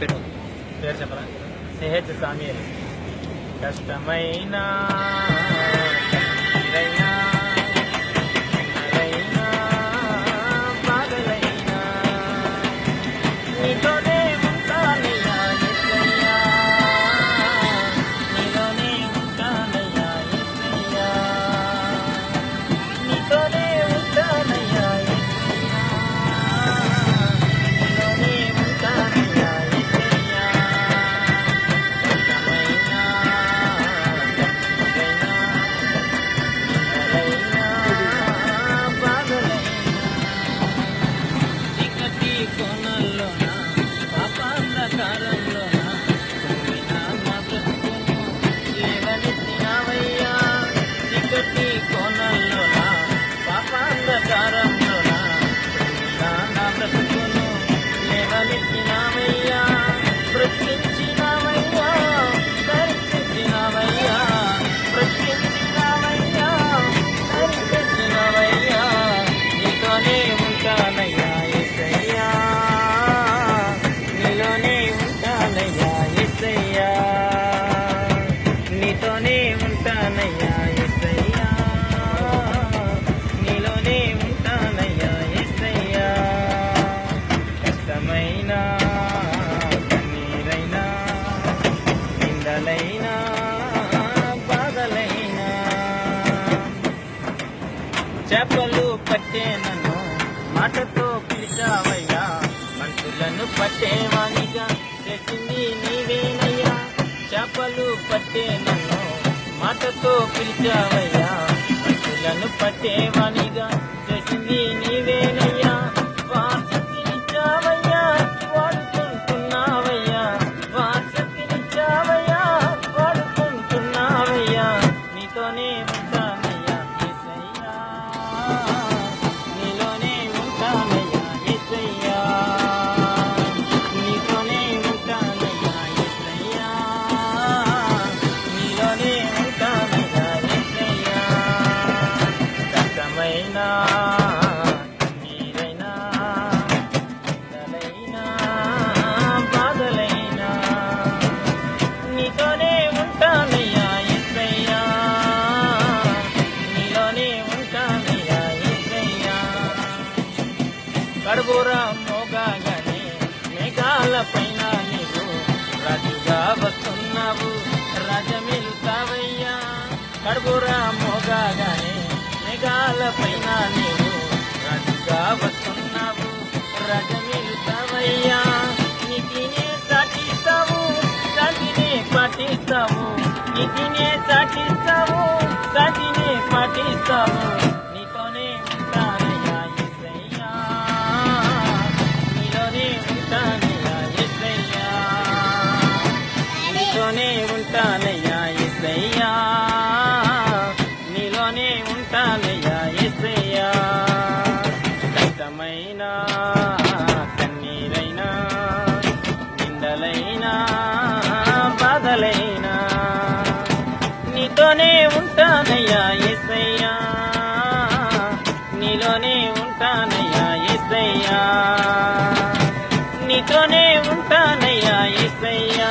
పెట్టు పేరు చెప్పరా? సిహెచ్ సామీల్ కష్టమైన cara. చేపలు పట్టే నన్ను మాటతో పిలిచావయ్యా. మనుషులను పట్టేవాణిగా చేసింది నీవేనయ్యా. చేపలు పట్టే నన్ను మాటతో పిలిచావయ్యా. మనుషులను పట్టేవాణిగా కడుబురా మోగాగానే మేఘాల పైన నీవు రాజుగా వస్తున్నావు. రాజమెలుతావయ్యా కడుబురా మోగాగానే మేఘాల పైన నీవు ఉంటానయ్యా యేసయ్యా నీలోనే ఉంటానయ్యా యేసయ్యా కష్టమైన కన్నీరైనా నిందలైనా బాధలైనా నీతోనే ఉంటానయ్యా యేసయ్యా నీలోనే ఉంటానయ్యా యేసయ్యా నీతోనే ఉంటానయ్యా యేసయ్యా